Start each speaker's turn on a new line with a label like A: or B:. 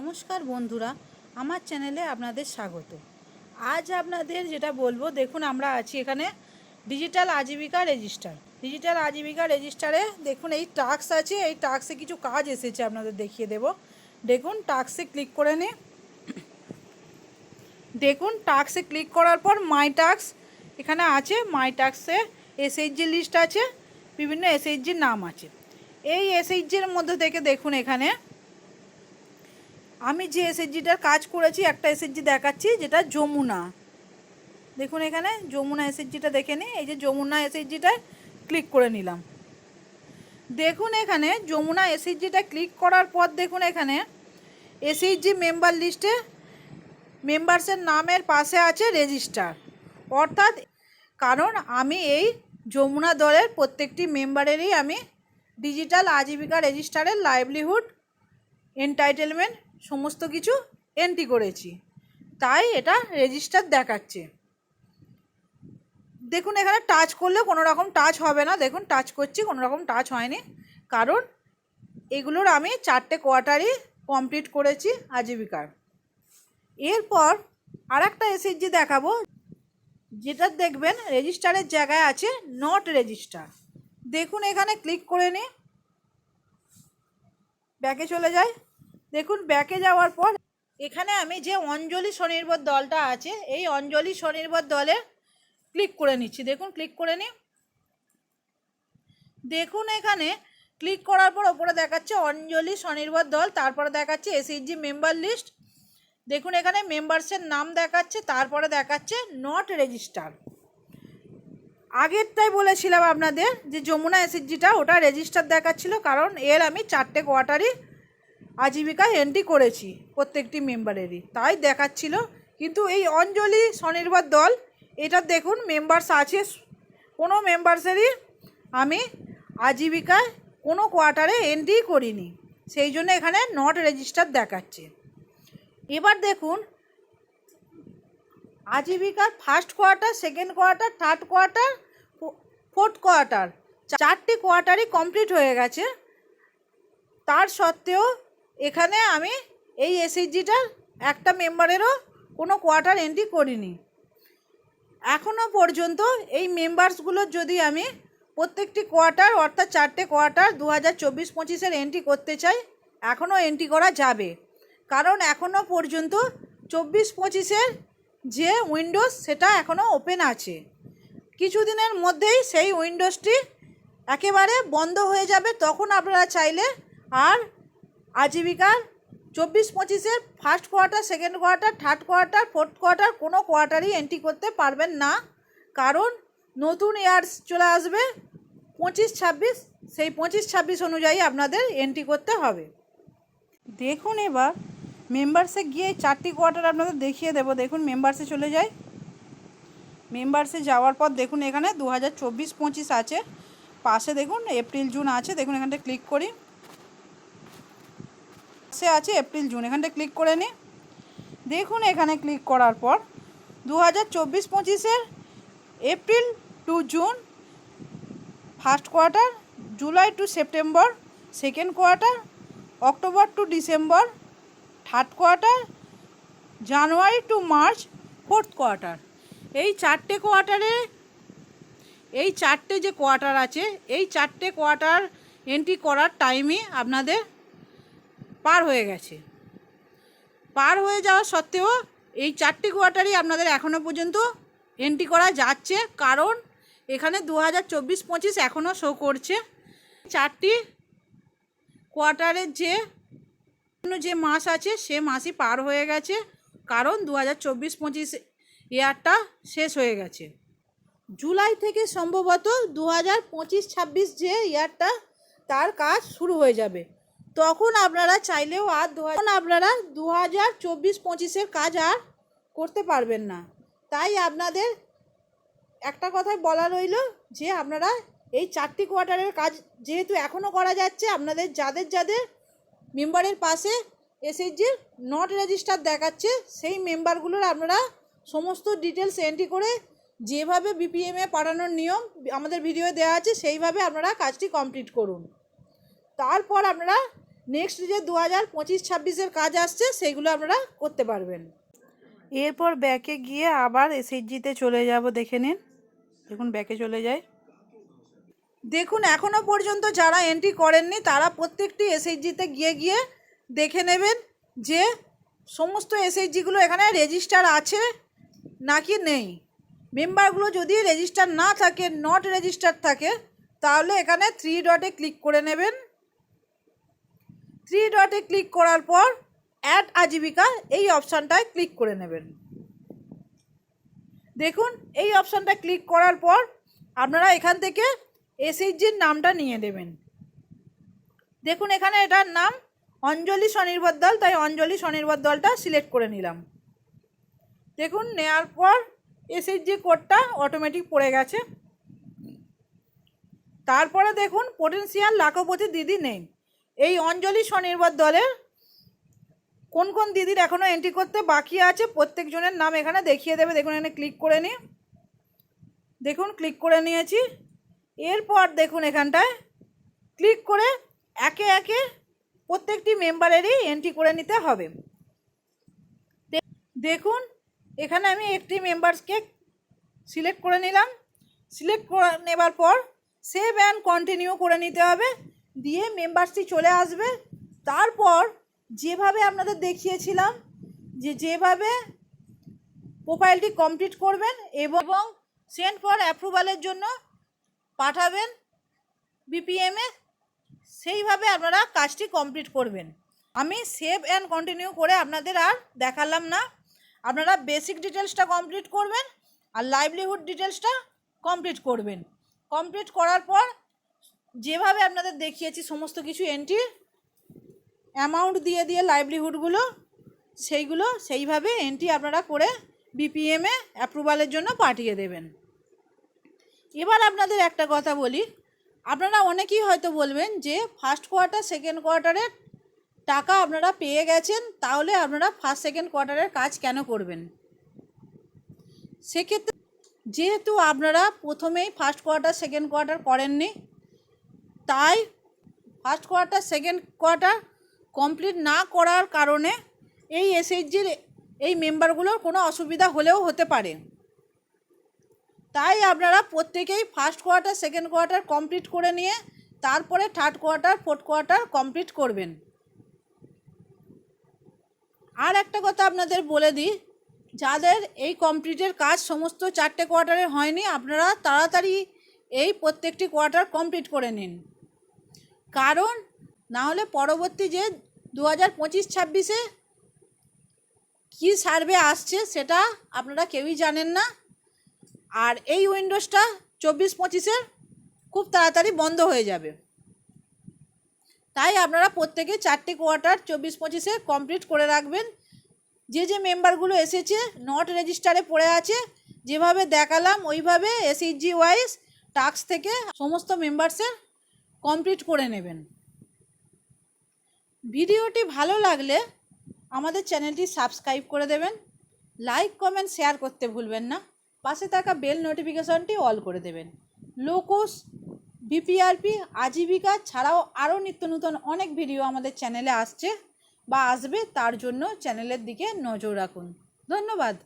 A: নমস্কার বন্ধুরা, আমার চ্যানেলে আপনাদের স্বাগত। আজ আপনাদের যেটা বলব, দেখুন আমরা আছি এখানে digital Aajeevika register digital Aajeevika রেজিস্টারে দেখুন, এই টাক্স আছে, এই টাক্সে কিছু কাজ এসেছে, আপনাদের দেখিয়ে দেব। দেখুন টাক্সে ক্লিক করে নিই দেখুন টাক্সে ক্লিক করার পর মাই টাক্স এখানে আছে মাই টাক্সে এসএইচজি লিস্ট আছে, বিভিন্ন এসএইচজির নাম আছে। এই এসএইচজির মধ্যে থেকে দেখুন এখানে আমি যে এসএইচজিটার কাজ করেছি, একটা এসএইচজি দেখাচ্ছি, যেটা যমুনা। দেখুন এখানে, যমুনা এসএইচজিটা দেখে নিই। এই যে যমুনা এসএইচজিটায় ক্লিক করে নিলাম। দেখুন এখানে, যমুনা এসএইচজিটা ক্লিক করার পর দেখুন এখানে এসএইচজি মেম্বার লিস্টে মেম্বার্সের নামের পাশে আছে রেজিস্টার অর্থাৎ, কারণ আমি এই যমুনা দলের প্রত্যেকটি মেম্বারেরই আমি ডিজিটাল আজীবিকা রেজিস্টারের লাইভলিহুড এন্টাইটেলমেন্ট সমস্ত কিছু এন্ট্রি করেছি। তাই এটা রেজিস্টার দেখাচ্ছে। দেখুন, এখানে টাচ করলে কোনো রকম টাচ হবে না। দেখুন টাচ করছি কোনো রকম টাচ হয়নি। কারণ এগুলোর আমি চারটে কোয়ার্টারই কমপ্লিট করেছি আজীবিকার। এরপর আর একটা এসএসজি দেখাবো। যেটা দেখবেন রেজিস্টারের জায়গায় আছে নট রেজিস্টার দেখুন, এখানে ক্লিক করে নিই ব্যাকে চলে যায় দেখুন, ব্যাকে যাওয়ার পর এখানে আমি যে অঞ্জলি স্বনির্ভর দলটা আছে, এই অঞ্জলি স্বনির্ভর দলে ক্লিক করে নিচ্ছি। দেখুন, ক্লিক করে নিই। দেখুন এখানে ক্লিক করার পর ওপরে দেখাচ্ছে অঞ্জলি স্বনির্ভর দল, তারপরে দেখাচ্ছে এসএইচজি মেম্বার লিস্ট দেখুন, এখানে মেম্বার্সের নাম দেখাচ্ছে, তারপরে দেখাচ্ছে নট রেজিস্টার আগেরটাই বলেছিলাম আপনাদের যে যমুনা এসএসজিটা ওটা রেজিস্টার দেখাচ্ছিল, কারণ এর আমি চারটে কোয়ার্টারই আজীবিকায় এন্ট্রি করেছি প্রত্যেকটি মেম্বারেরই। তাই দেখাচ্ছিল। কিন্তু এই অঞ্জলি স্বনির্ভর দল, এটা দেখুন মেম্বার্স আছে। কোনো মেম্বার্সেরই আমি আজীবিকায় কোনো কোয়ার্টারে এন্ট্রি করিনি। সেই জন্য এখানে নট রেজিস্টার দেখাচ্ছে। এবার দেখুন, আজীবিকার first quarter second quarter third quarter fourth quarter চারটি কোয়ার্টারই কমপ্লিট হয়ে গেছে। তার সত্ত্বেও এখানে আমি এই এসএইচজিটার একটা মেম্বারেরও কোনো কোয়ার্টার এন্ট্রি করিনি। এখনও পর্যন্ত এই মেম্বার্সগুলোর যদি আমি প্রত্যেকটি কোয়ার্টার অর্থাৎ চারটে কোয়ার্টার দু হাজার চব্বিশ পঁচিশের এন্ট্রি করতে চাই এখনও এন্ট্রি করা যাবে। কারণ এখনও পর্যন্ত চব্বিশ পঁচিশের যে উইন্ডোজ সেটা এখনও ওপেন আছে। কিছুদিনের মধ্যেই সেই উইন্ডোজটি একেবারে বন্ধ হয়ে যাবে, তখন আপনারা চাইলে আর আজীবিকার চব্বিশ পঁচিশের first quarter second quarter third quarter fourth quarter কোনো কোয়ার্টারই এন্ট্রি করতে পারবেন না। কারণ নতুন ইয়ার্স চলে আসবে পঁচিশ ছাব্বিশ, সেই পঁচিশ ছাব্বিশ অনুযায়ী আপনাদের এন্ট্রি করতে হবে। দেখুন এবার মেম্বার্সে গিয়ে চারটি কোয়ার্টার আপনাদের দেখিয়ে দেবো। দেখুন মেম্বার্সে চলে যায়। মেম্বার্সে যাওয়ার পর দেখুন এখানে দু হাজার চব্বিশ পঁচিশ আছে। পাশে দেখুন, এপ্রিল, জুন আছে। দেখুন এখানটা ক্লিক করি। সে আছে এপ্রিল জুন এখানটা ক্লিক করে নিই দেখুন এখানে ক্লিক করার পর দু হাজার চব্বিশ পঁচিশের April to June first quarter July to September second quarter October to December third quarter January to March fourth quarter এই চারটে কোয়ার্টারে এই চারটে যে কোয়ার্টার আছে, এই চারটে কোয়ার্টার এন্ট্রি করার টাইমে আপনাদের পার হয়ে গেছে। পার হয়ে যাওয়া সত্ত্বেও এই চারটি কোয়ার্টারই আপনাদের এখনও পর্যন্ত এন্ট্রি করা যাচ্ছে। কারণ এখানে দু হাজার চব্বিশ পঁচিশ এখনও শো করছে। চারটি কোয়ার্টারের যে যে মাস আছে, সে মাসই পার হয়ে গেছে। কারণ দু হাজার চব্বিশ পঁচিশ ইয়ারটা শেষ হয়ে গেছে। জুলাই থেকে সম্ভবত দু হাজার পঁচিশ ছাব্বিশ যে ইয়ারটা, তার কাজ শুরু হয়ে যাবে। তখন আপনারা চাইলেও আর দু আপনারা দু হাজার চব্বিশ পঁচিশের কাজ আর করতে পারবেন না। তাই আপনাদের একটা কথাই বলা রইল যে আপনারা এই চারটি কোয়ার্টারের কাজ যেহেতু এখনও করা যাচ্ছে, আপনাদের যাদের যাদের মেম্বারের পাশে এসএইচজির নট রেজিস্টার দেখাচ্ছে, সেই মেম্বারগুলোর আপনারা সমস্ত ডিটেলস এন্ট্রি করে যেভাবে বিপিএমে পাঠানোর নিয়ম আমাদের ভিডিও দেওয়া আছে, সেইভাবে আপনারা কাজটি কমপ্লিট করুন। তারপর আপনারা নেক্সট যে দু হাজার পঁচিশ ছাব্বিশের কাজ আসছে সেগুলো আপনারা করতে পারবেন। এরপর ব্যাকে গিয়ে আবার এসএইচজিতে চলে যাব দেখে নিন। দেখুন ব্যাকে চলে যায়। দেখুন এখনও পর্যন্ত যারা এন্ট্রি করেননি তারা প্রত্যেকটি এসএইচজিতে গিয়ে গিয়ে দেখে নেবেন যে সমস্ত এসএইচজিগুলো এখানে রেজিস্টার আছে নাকি নেই। মেম্বারগুলো যদি রেজিস্টার না থাকে নট রেজিস্টার থাকে তাহলে এখানে থ্রি ডটে ক্লিক করে নেবেন। থ্রি ডটে ক্লিক করার পর অ্যাড আজীবিকা এই অপশানটায় ক্লিক করে নেবেন। দেখুন, এই অপশানটা ক্লিক করার পর আপনারা এখান থেকে এসএইচজির নামটা নিয়ে দেবেন দেখুন, এখানে এটার নাম অঞ্জলি স্বনির্ভর দল, তাই অঞ্জলি স্বনির্ভর দলটা সিলেক্ট করে নিলাম। দেখুন নেওয়ার পর এসএইচজি কোডটা অটোমেটিক পড়ে গেছে। তারপরে দেখুন পোটেন্সিয়াল লাখপতি দিদি নেই। এই অঞ্জলি স্বনির্ভর দলের কোন কোন দিদির এখনও এন্ট্রি করতে বাকি আছে, প্রত্যেকজনের নাম এখানে দেখিয়ে দেবে। দেখুন, এখানে ক্লিক করে নিই দেখুন ক্লিক করে নিয়েছি। এরপর দেখুন এখানটায় ক্লিক করে একে একে প্রত্যেকটি মেম্বারেরই এন্ট্রি করে নিতে হবে। দেখুন, এখানে আমি একটি মেম্বার্সকে সিলেক্ট করে নিলাম। সিলেক্ট করে নেবার পর সেভ অ্যান্ড কন্টিনিউ করে নিতে হবে। দিয়ে মেম্বারসটি চলে আসবে। তারপর যেভাবে আপনাদের দেখিয়েছিলাম যে যেভাবে প্রোফাইলটি কমপ্লিট করবেন এবং সেন্ড ফর অ্যাপ্রুভালের জন্য পাঠাবেন বিপিএমে সেইভাবে আপনারা কাজটি কমপ্লিট করবেন। আমি সেভ অ্যান্ড কন্টিনিউ করে আপনাদের আর দেখালাম না। আপনারা বেসিক ডিটেলসটা কমপ্লিট করবেন আর লাইভলিহুড ডিটেলসটা কমপ্লিট করবেন। কমপ্লিট করার পর যেভাবে আপনাদের দেখিয়েছি, সমস্ত কিছু এন্ট্রি অ্যামাউন্ট দিয়ে দিয়ে লাইভলিহুডগুলো সেইগুলো সেইভাবে এন্ট্রি আপনারা করে বিপিএমে অ্যাপ্রুভালের জন্য পাঠিয়ে দেবেন। এবার আপনাদের একটা কথা বলি, আপনারা অনেকেই হয়তো বলবেন যে ফার্স্ট কোয়ার্টার সেকেন্ড কোয়ার্টারের টাকা আপনারা পেয়ে গেছেন, তাহলে আপনারা ফার্স্ট সেকেন্ড কোয়ার্টারের কাজ কেন করবেন? সেক্ষেত্রে যেহেতু আপনারা প্রথমেই ফার্স্ট কোয়ার্টার সেকেন্ড কোয়ার্টার করেননি তাই first quarter second quarter complete না করার কারণে এই এসএইচজির এই মেম্বারগুলোর কোনো অসুবিধা হলেও হতে পারে। তাই আপনারা প্রত্যেকেই first quarter second quarter complete করে নিয়ে তারপরে third quarter fourth quarter complete করবেন। আর একটা কথা আপনাদের বলে দিই, যাদের এই কমপ্লিটের কাজ সমস্ত চারটে কোয়ার্টারে হয়নি, আপনারা তাড়াতাড়ি এই প্রত্যেকটি কোয়ার্টার কমপ্লিট করে নিন। কারণ না হলে পরবর্তী যে দু হাজার পঁচিশ ছাব্বিশে কী সার্ভে আসছে সেটা আপনারা কেউই জানেন না। আর এই উইন্ডোজটা চব্বিশ পঁচিশের খুব তাড়াতাড়ি বন্ধ হয়ে যাবে। তাই আপনারা প্রত্যেকে চারটে কোয়ার্টার চব্বিশ পঁচিশে কমপ্লিট করে রাখবেন। যে যে মেম্বারগুলো এসেছে নট রেজিস্টারে পড়ে আছে, যেভাবে দেখালাম, ওইভাবে এসএইচজি ওয়াইজ টাস্ক থেকে সমস্ত মেম্বার্সের কমপ্লিট করে নেবেন। ভিডিওটি ভালো লাগলে আমাদের চ্যানেলটি সাবস্ক্রাইব করে দেবেন। লাইক, কমেন্ট, শেয়ার করতে ভুলবেন না। পাশে থাকা বেল নোটিফিকেশনটি অল করে দেবেন। লোকোস, বিপিআরপি, আজীবিকা ছাড়াও আরও নিত্য নতুন অনেক ভিডিও আমাদের চ্যানেলে আসছে বা আসবে, তার জন্য চ্যানেলের দিকে নজর রাখুন। ধন্যবাদ।